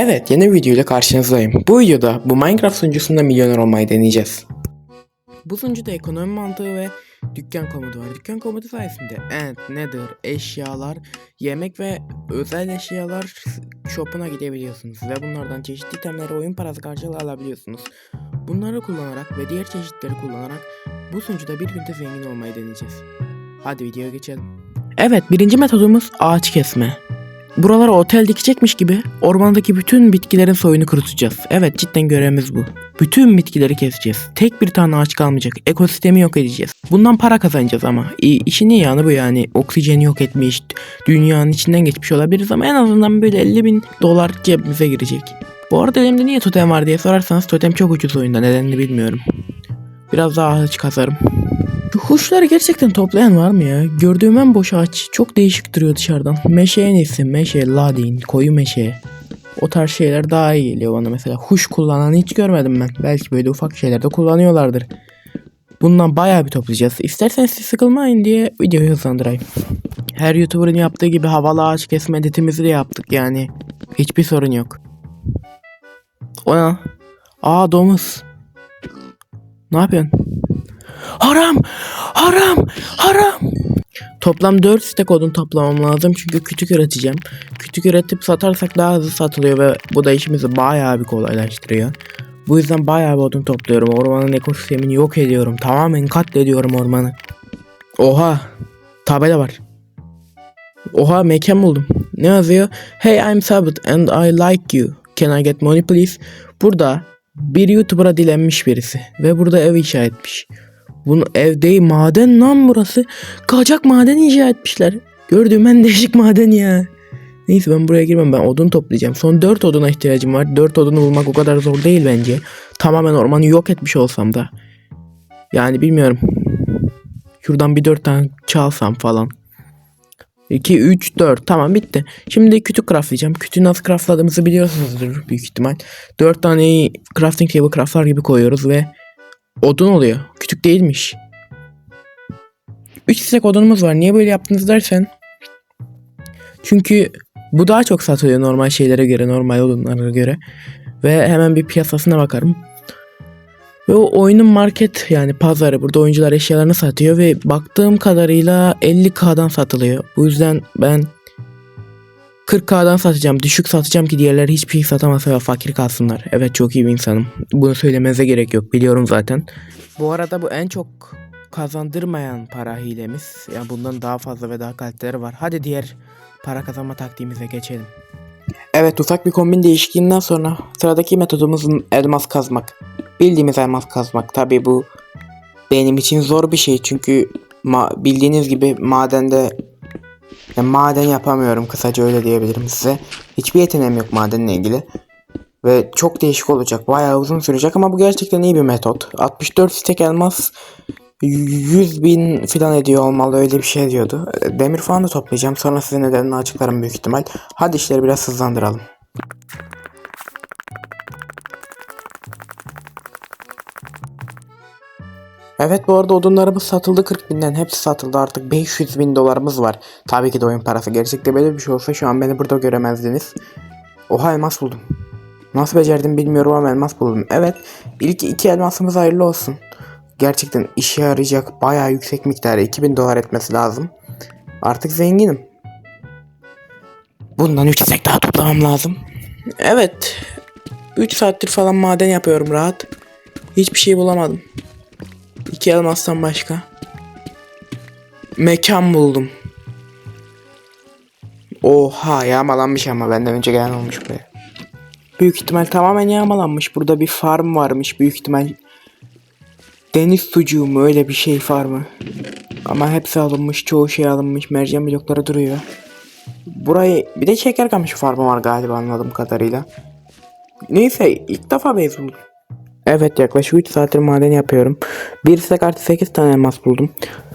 Evet yeni video ile karşınızdayım. Bu videoda bu Minecraft sunucusunda milyoner olmayı deneyeceğiz. Bu sunucuda ekonomi mantığı ve dükkan komutu var. Dükkan komutu sayesinde Ant, Nether, eşyalar, yemek ve özel eşyalar shop'una gidebiliyorsunuz. Ve bunlardan çeşitli itemleri oyun parası karşılığı alabiliyorsunuz. Bunları kullanarak ve diğer çeşitleri kullanarak bu sunucuda bir günde zengin olmayı deneyeceğiz. Hadi videoya geçelim. Evet birinci metodumuz ağaç kesme. Buralara otel dikecekmiş gibi ormandaki bütün bitkilerin soyunu kurutacağız. Evet cidden görevimiz bu. Bütün bitkileri keseceğiz. Tek bir tane ağaç kalmayacak. Ekosistemi yok edeceğiz. Bundan para kazanacağız ama. İ- işin iyi yanı bu yani. Oksijeni yok etmiş, dünyanın içinden geçmiş olabiliriz ama en azından böyle 50 bin dolar cebimize girecek. Bu arada elimde niye totem var diye sorarsanız totem çok ucuz oyunda nedenini bilmiyorum. Biraz daha ağaç kazarım. Kuşları gerçekten toplayan var mı ya? Gördüğüm en boş ağaç çok değişik duruyor dışarıdan. Meşe en iyisi. Meşe, ladin, koyu meşe. O tarz şeyler daha iyi geliyor bana mesela. Huş kullanan hiç görmedim ben. Belki böyle ufak şeylerde kullanıyorlardır. Bundan bayağı bir toplayacağız. İsterseniz siz sıkılmayın diye videoyu hızlandırayım. Her YouTuber'ın yaptığı gibi havalı ağaç kesme editimizi de yaptık yani. Hiçbir sorun yok. O ne? Aa domuz. Ne yapıyorsun? Haram! Haram! Haram! Toplam 4 stek odun toplamam lazım çünkü kütük üreteceğim. Kütük üretip satarsak daha hızlı satılıyor ve bu da işimizi bayağı bir kolaylaştırıyor. Bu yüzden bayağı bir odun topluyorum. Ormanın ekosistemini yok ediyorum. Tamamen katlediyorum ormanı. Oha! Tabela var. Oha mekan buldum. Ne yazıyor? Hey I'm Sabit and I like you. Can I get money please? Burada bir YouTuber'a dilenmiş birisi ve burada ev inşa etmiş. Bunu ev değil maden lan burası. Kaçak maden inşa etmişler. Gördüğüm en değişik maden ya. Neyse ben buraya girmem ben odun toplayacağım. Son 4 oduna ihtiyacım var. 4 odunu bulmak o kadar zor değil bence. Tamamen ormanı yok etmiş olsam da. Yani bilmiyorum. Şuradan bir 4 tane çalsam falan. 2, 3, 4 tamam bitti. Şimdi kütük craftlayacağım. Kütüğü nasıl craftladığımızı biliyorsunuzdur büyük ihtimal. 4 tane crafting table craftlar gibi koyuyoruz ve odun oluyor. Kütük değilmiş. 3 stek odunumuz var. Niye böyle yaptınız dersen. Çünkü bu daha çok satılıyor normal şeylere göre, normal odunlara göre. Ve hemen bir piyasasına bakarım. Ve o oyunun market yani pazarı burada oyuncular eşyalarını satıyor ve baktığım kadarıyla 50k'dan satılıyor. Bu yüzden ben 40k'dan satacağım. Düşük satacağım ki diğerleri hiçbir şey satamasa ve fakir kalsınlar. Evet çok iyi bir insanım. Bunu söylemenize gerek yok. Biliyorum zaten. Bu arada bu en çok kazandırmayan para hilemiz. Yani bundan daha fazla ve daha kaliteli var. Hadi diğer para kazanma taktiğimize geçelim. Evet ufak bir kombin değişikliğinden sonra sıradaki metodumuz elmas kazmak. Bildiğimiz elmas kazmak. Tabi bu benim için zor bir şey çünkü ma- bildiğiniz gibi madende ya maden yapamıyorum kısaca öyle diyebilirim size. Hiçbir yeteneğim yok madenle ilgili. Ve çok değişik olacak. Bayağı uzun sürecek ama bu gerçekten iyi bir metot. 64 stek elmas 100 bin falan ediyor olmalı öyle bir şey diyordu. Demir falan da toplayacağım. Sonra size nedenini açıklarım büyük ihtimal. Hadi işleri biraz hızlandıralım. Evet bu arada odunlarımız satıldı 40 binden hepsi satıldı artık 500 bin dolarımız var. Tabii ki de oyun parası gerçekte böyle bir şey olsa şu an beni burada göremezdiniz. Oha elmas buldum. Nasıl becerdim bilmiyorum ama elmas buldum. Evet ilk iki elmasımız hayırlı olsun. Gerçekten işe yarayacak bayağı yüksek miktarı 2000 dolar etmesi lazım. Artık zenginim. Bundan 3 stek daha toplamam lazım. Evet 3 saattir falan maden yapıyorum rahat. Hiçbir şey bulamadım. İki elmastan başka. Mekan buldum. Oha yağmalanmış ama benden önce gelen olmuş buraya. Büyük ihtimal tamamen yağmalanmış. Burada bir farm varmış büyük ihtimal. Deniz sucuğu mu öyle bir şey farmı. Ama hepsi alınmış çoğu şey alınmış. Mercan blokları duruyor. Burayı bir de şeker kamışı farmı var galiba anladığım kadarıyla. Neyse ilk defa buldum. Evet yaklaşık 3 saattir maden yapıyorum. Bir stek artı 8 tane elmas buldum.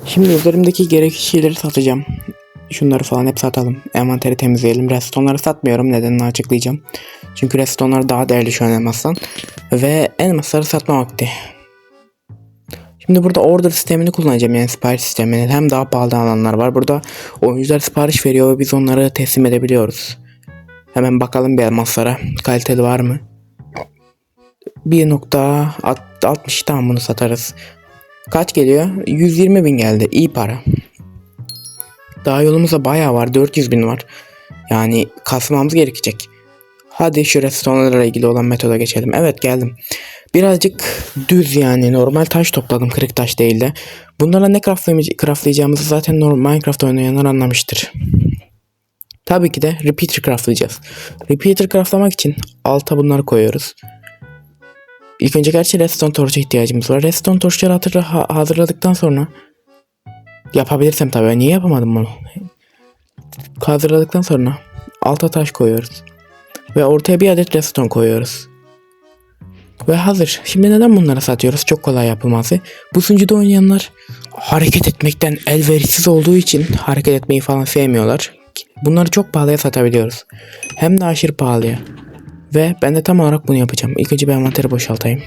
Şimdi üzerimdeki gerekli şeyleri satacağım. Şunları falan hep satalım. Envanteri temizleyelim. Restonları satmıyorum. Nedenini açıklayacağım. Çünkü restonlar daha değerli şu an elmastan. Ve elmasları satma vakti. Şimdi burada order sistemini kullanacağım yani sipariş sistemini. Hem daha pahalı alanlar var. Burada oyuncular sipariş veriyor ve biz onları teslim edebiliyoruz. Hemen bakalım bir elmaslara. Kaliteli var mı? 1.60 tamam bunu satarız. Kaç geliyor? 120 bin geldi. İyi para. Daha yolumuzda bayağı var. 400 bin var. Yani kasmamız gerekecek. Hadi şu restoranlarla ilgili olan metoda geçelim. Evet geldim. Birazcık düz yani normal taş topladım kırık taş değil de. Bunlarla ne craftlayacağımızı zaten normal Minecraft oynayanlar anlamıştır. Tabii ki de repeater craftlayacağız. Repeater craftlamak için alta bunları koyuyoruz. İlk önce gerçi redstone torch'a ihtiyacımız var. Redstone torch'ları hatırla- ha- hazırladıktan sonra yapabilirsem tabii. Niye yapamadım bunu? Hazırladıktan sonra alta taş koyuyoruz. Ve ortaya bir adet redstone koyuyoruz. Ve hazır. Şimdi neden bunları satıyoruz? Çok kolay yapılması. Bu sunucuda oynayanlar hareket etmekten elverişsiz olduğu için hareket etmeyi falan sevmiyorlar. Bunları çok pahalıya satabiliyoruz. Hem de aşırı pahalıya. Ve ben de tam olarak bunu yapacağım. İlk önce bir envanteri boşaltayım.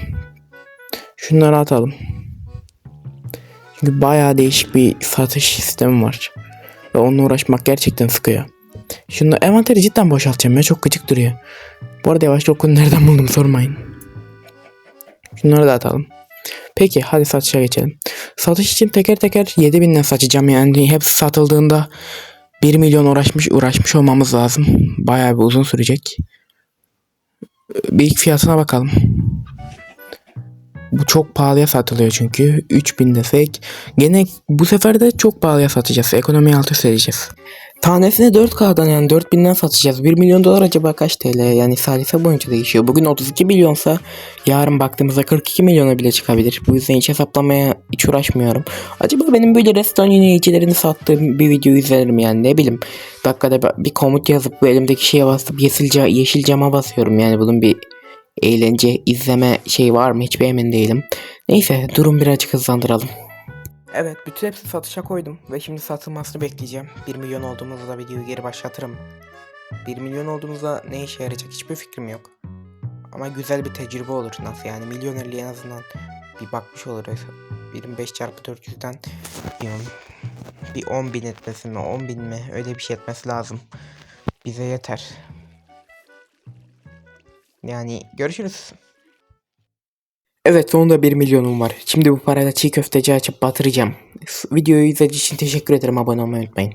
Şunları atalım. Çünkü bayağı değişik bir satış sistemi var. Ve onunla uğraşmak gerçekten sıkıyor. Şunu envanteri cidden boşaltacağım ya çok gıcık duruyor. Bu arada yavaş okunu nereden buldum sormayın. Şunları da atalım. Peki hadi satışa geçelim. Satış için teker teker 7000'den satacağım yani hepsi satıldığında 1 milyon uğraşmış uğraşmış olmamız lazım. Bayağı bir uzun sürecek. Bir ilk fiyatına bakalım. Bu çok pahalıya satılıyor çünkü. 3000 desek. Gene bu sefer de çok pahalıya satacağız. Ekonomiyi alt üst edeceğiz. Tanesine 4K'dan yani 4000'den satacağız. 1 milyon dolar acaba kaç TL? Yani salife boyunca değişiyor. Bugün 32 milyonsa yarın baktığımızda 42 milyona bile çıkabilir. Bu yüzden hiç hesaplamaya hiç uğraşmıyorum. Acaba benim böyle restoran yöneticilerini sattığım bir video izlerim yani ne bileyim. Dakikada bir komut yazıp bu elimdeki şeye basıp yeşil, yeşil cama basıyorum. Yani bunun bir eğlence izleme şey var mı hiç emin değilim. Neyse durum birazcık hızlandıralım. Evet bütün hepsini satışa koydum ve şimdi satılmasını bekleyeceğim. 1 milyon olduğumuzda da videoyu geri başlatırım. 1 milyon olduğumuzda ne işe yarayacak hiçbir fikrim yok. Ama güzel bir tecrübe olur nasıl yani milyonerliğe en azından bir bakmış oluruz. 25 çarpı 400'den bir, on- bir 10 bin etmesi mi 10 bin mi öyle bir şey etmesi lazım. Bize yeter. Yani görüşürüz. Evet sonunda 1 milyonum var. Şimdi bu parayla çiğ köfteci açıp batıracağım. Videoyu izlediğiniz için teşekkür ederim. Abone olmayı unutmayın.